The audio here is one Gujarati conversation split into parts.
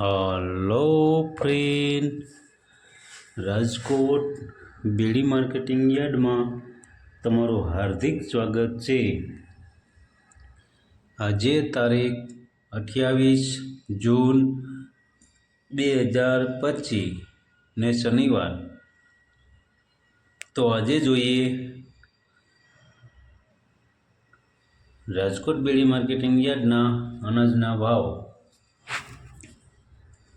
Hello friend Rajkot Bedi marketing યાર્ડમાં તમારું હાર્દિક સ્વાગત છે. આજે તારીખ અઠ્યાવીસ જૂન બે હજાર પચીસ ને શનિવાર. તો આજે જોઈએ રાજકોટ બેડી માર્કેટિંગ યાર્ડના અનાજના ભાવ.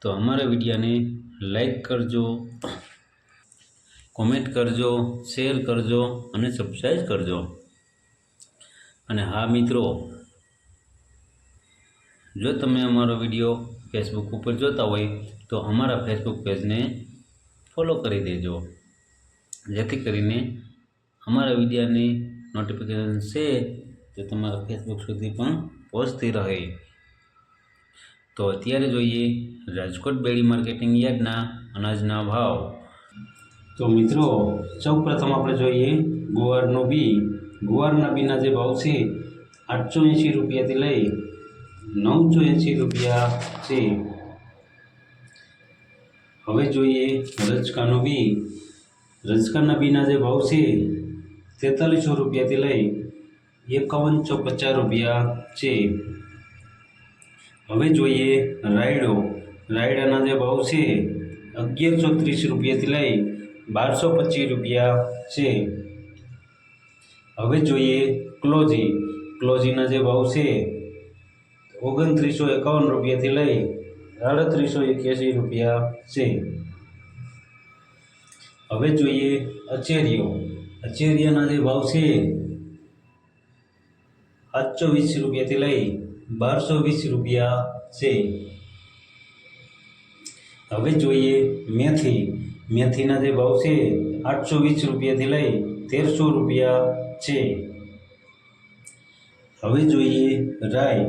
તો અમારા વિડીયાને લાઈક કરજો, કોમેન્ટ કરજો, શેર કરજો અને સબસ્ક્રાઈબ કરજો. અને હા મિત્રો, જો તમે અમારો વીડિયો ફેસબુક ઉપર જોતા હોય, તો અમારા ફેસબુક પેજને ફોલો કરી દેજો. જેથી કરીને અમારા વિડીયાની નોટિફિકેશન છે, તે તમારા ફેસબુક સુધી પણ પહોંચતી રહે. તો અત્યારે જોઈએ રાજકોટ બેડી માર્કેટિંગ યાર્ડના અનાજના ભાવ. તો મિત્રો સૌ પ્રથમ આપણે જોઈએ ગુવારનું બી. ગુવારના બીના જે ભાવ છે, આઠસો એંશી રૂપિયાથી લઈ નવસો એંશી રૂપિયા છે. હવે જોઈએ રજકાનો બી. રજકાના બીના જે ભાવ છે, તેતાલીસો રૂપિયાથી લઈ એકાવનસો પચાસ રૂપિયા છે. હવે જોઈએ રાયડો. રાયડાના જે ભાવ છે, અગિયારસો ત્રીસ રૂપિયાથી લઈ બારસો પચીસ રૂપિયા છે. હવે જોઈએ ક્લોજી. ક્લોજીના જે ભાવ છે, ઓગણત્રીસો એકાવન રૂપિયાથી લઈ સાડત્રીસો એક્યાસી રૂપિયા છે. હવે જોઈએ અચેરીઓ. અચેરિયાના જે ભાવ છે, સાતસો વીસ રૂપિયાથી લઈ બારસો વીસ રૂપિયા છે. હવે જોઈએ મેથી. મેથીના જે ભાવ છે, આઠસો વીસ રૂપિયાથી લઈ તેરસો રૂપિયા છે. હવે જોઈએ રાય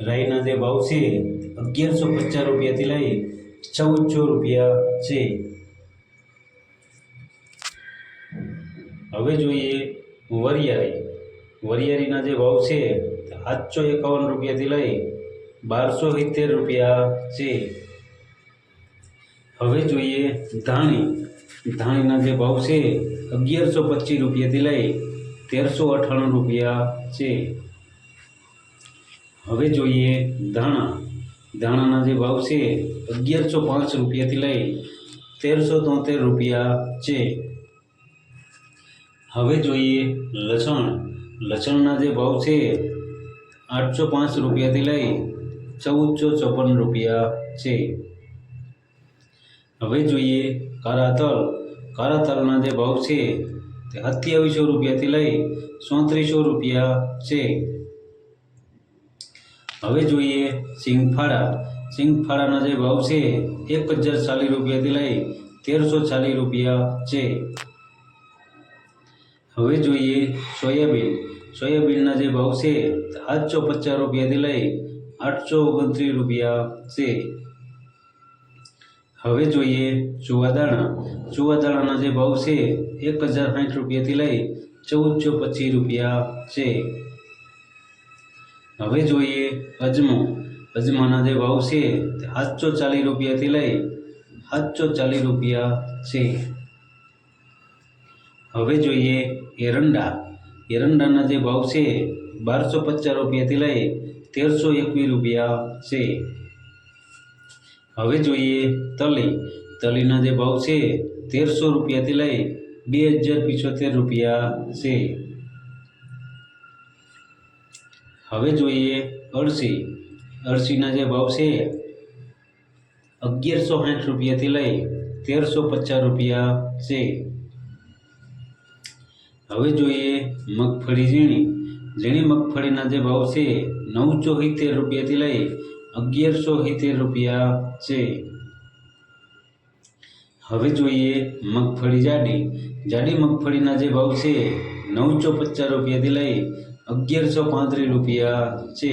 રાયના જે ભાવ છે, અગિયારસો પચાસ રૂપિયાથી લઈ ચૌદસો રૂપિયા છે. હવે જોઈએ વરિયાળી. વરિયાળીના જે ભાવ છે સાતસો એકાવન રૂપિયાથી લઈ બારસો સિત્તેર રૂપિયા છે. હવે જોઈએ ધાણી. ધાણીના જે ભાવ છે અગિયારસો પચીસ રૂપિયાથી લઈ તેરસો અઠ્ઠાણું રૂપિયા છે. હવે જોઈએ ધાણા. ધાણાના જે ભાવ છે અગિયારસો પાંચ રૂપિયાથી લઈ તેરસો તોતેર રૂપિયા છે. હવે જોઈએ લસણ. લસણના જે ભાવ છે આઠસો પાંચ રૂપિયાથી લઈ ચૌદસો ચોપન રૂપિયા છે. હવે જોઈએ કાળા તલ કાળા તલના જે ભાવ છે તે સત્યાવીસો રૂપિયાથી લઈ ચોત્રીસો રૂપિયા છે. હવે જોઈએ સિંગફાળા સિંગફાળાના જે ભાવ છે એક હજાર ચાલીસ રૂપિયાથી લઈ તેરસો ચાલીસ રૂપિયા છે. હવે જોઈએ સોયાબીન. સોયાબીનના જે ભાવ છે, સાતસો પચાસ રૂપિયાથી લઈ આઠસો ઓગણત્રીસ રૂપિયા છે. હવે જોઈએ ચુવાદાણા. ચુવાદાણાના જે ભાવ છે, એક હજાર સાઠ રૂપિયાથી લઈ ચૌદસો પચીસ રૂપિયા છે. હવે જોઈએ અજમો. અજમાના જે ભાવ છે તે સાતસો ચાલીસ રૂપિયાથી લઈ સાતસો ચાલીસ રૂપિયા છે. હવે જોઈએ એરંડા. એરંડાના જે ભાવ છે, બારસો પચાસ રૂપિયાથી લઈ તેરસો એકવીસ રૂપિયા છે. હવે જોઈએ તલી. તલીના જે ભાવ છે, તેરસો રૂપિયાથી લઈ બે હજાર પિચોતેર રૂપિયા છે. હવે જોઈએ અળસી. અળસીના જે ભાવ છે, અગિયારસો સાઠ રૂપિયાથી લઈ તેરસો પચાસ રૂપિયા છે. હવે જોઈએ મગફળી ઝીણી. ઝીણી મગફળીના જે ભાવ છે, નવસો સિત્તેર રૂપિયાથી લઈ અગિયારસો સિત્તેર રૂપિયા છે. હવે જોઈએ મગફળી જાડી. જાડી મગફળીના જે ભાવ છે, નવસો પચાસ રૂપિયાથી લઈ અગિયારસો પાંત્રીસ રૂપિયા છે.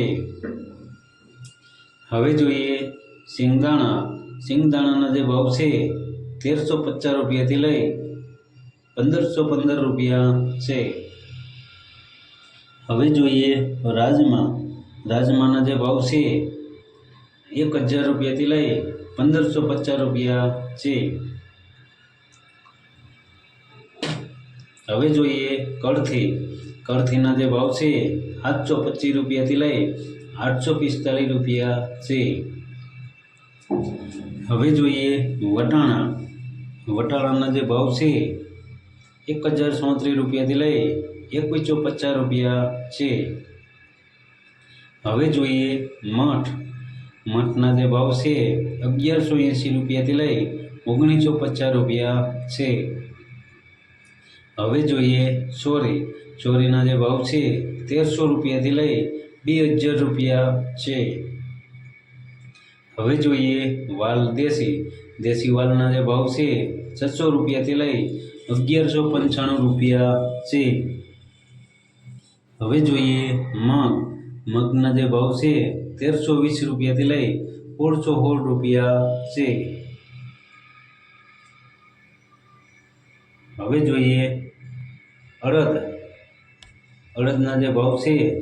હવે જોઈએ સિંગદાણા. સિંગદાણાના જે ભાવ છે, તેરસો પચાસ રૂપિયાથી લઈ પંદરસો પંદર રૂપિયા છે. હવે જોઈએ રાજમા. રાજમાના જે ભાવ છે, એક હજાર રૂપિયાથી લઈ પંદરસો પચાસ રૂપિયા છે. હવે જોઈએ કળથી. કળથીના જે ભાવ છે સાતસો પચીસ રૂપિયાથી લઈ આઠસો પિસ્તાલીસ રૂપિયા છે. હવે જોઈએ વટાણા. વટાણાના જે ભાવ છે એક હજાર સોત્રીસ રૂપિયાથી લઈ એકવીસો પચાસ રૂપિયા છે. હવે જોઈએ મઠ. મઠના જે ભાવ છે અગિયારસો એંસી રૂપિયાથી લઈ ઓગણીસો પચાસ રૂપિયા છે. હવે જોઈએ ચોરી ચોરીના જે ભાવ છે તેરસો રૂપિયાથી લઈ બે હજાર રૂપિયા છે. હવે જોઈએ વાલ દેશી. દેશી વાલના જે ભાવ છે છસો રૂપિયાથી લઈ અગિયારસો પંચાણું રૂપિયા છે. હવે જોઈએ મગ. મગના જે ભાવ છે, તેરસો વીસ રૂપિયાથી લઈ સોળસો સોળ રૂપિયા છે. હવે જોઈએ અડદ. અડદના જે ભાવ છે,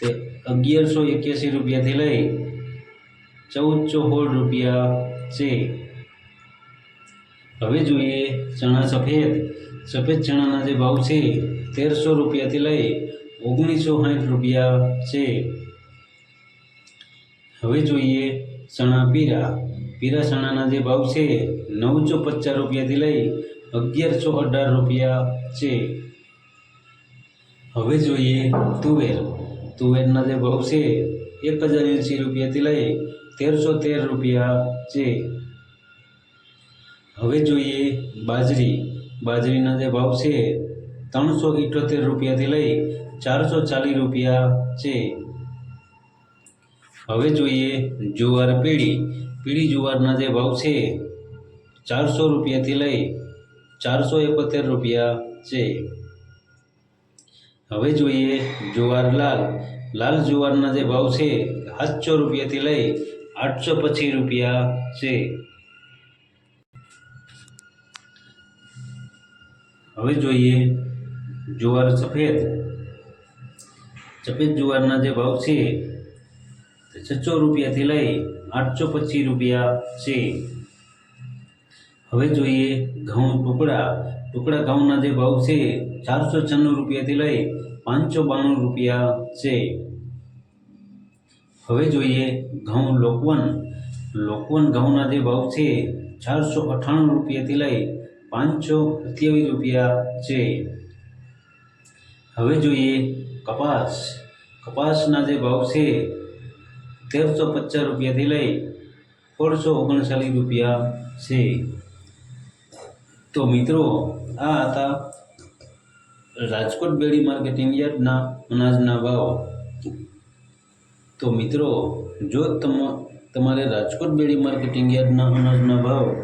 તે અગિયારસો એક્યાસી રૂપિયાથી લઈ ચૌદસો સોળ રૂપિયા છે. હવે જોઈએ ચણા સફેદ. સફેદ ચણાના જે ભાવ છે, તેરસો રૂપિયાથી લઈ ઓગણીસો સાઠ રૂપિયા છે. હવે જોઈએ ચણા પીરા. પીરા ચણાના જે ભાવ છે, નવસો પચાસ રૂપિયાથી લઈ અગિયારસો અઢાર રૂપિયા છે. હવે જોઈએ તુવેર. તુવેરના જે ભાવ છે, એક હજાર એંસી રૂપિયાથી લઈ તેરસો તેર રૂપિયા છે. હવે જોઈએ બાજરી. બાજરીના જે ભાવ છે ત્રણસો ઇઠોતેર રૂપિયાથી લઈ ચારસો ચાલીસ રૂપિયા છે. હવે જોઈએ જુવાર પીળી. પીળી જુવારના જે ભાવ છે ચારસો રૂપિયાથી લઈ ચારસો એકોતેર રૂપિયા છે. હવે જોઈએ જુવાર લાલ. લાલ જુવારના જે ભાવ છે સાતસો રૂપિયાથી લઈ આઠસો પચીસ રૂપિયા છે. હવે જોઈએ જુવાર સફેદ. સફેદ જુવારના જે ભાવ છે તે છસો રૂપિયાથી લઈ આઠસો પચીસ રૂપિયા છે. હવે જોઈએ ઘઉં ટુકડા. ટુકડા ઘઉંના જે ભાવ છે ચારસો છન્નું રૂપિયાથી લઈ પાંચસો બાણું રૂપિયા છે. હવે જોઈએ ઘઉં લોકવન. લોકવન ઘઉંના જે ભાવ છે ચારસો અઠ્ઠાણું રૂપિયાથી લઈ પાંચસો સત્યાવીસ રૂપિયા છે. હવે જોઈએ કપાસ. કપાસના જે ભાવ છે, તેરસો પચાસ રૂપિયાથી લઈ સોળસો ઓગણચાલીસ રૂપિયા છે. તો મિત્રો, આ હતા રાજકોટ બેડી માર્કેટિંગ યાર્ડના અનાજના ભાવ. તો મિત્રો, જો તમ, તમારે રાજકોટ બેડી માર્કેટિંગ યાર્ડના અનાજના ભાવ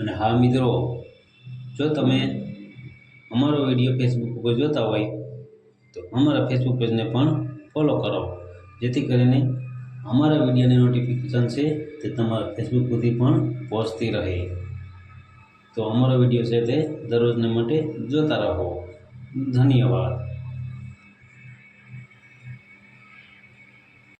અને હા મિત્રો, જો તમે અમારો વીડિયો ફેસબુક ઉપર જોતા હોય, તો અમારા ફેસબુક પેજને પણ ફોલો કરો. જેથી કરીને અમારા વિડીયોની નોટિફિકેશન છે તે તમારા ફેસબુક સુધી પણ પહોંચતી રહે. તો અમારો વીડિયો છે તે દરરોજને માટે જોતા રહો. ધન્યવાદ.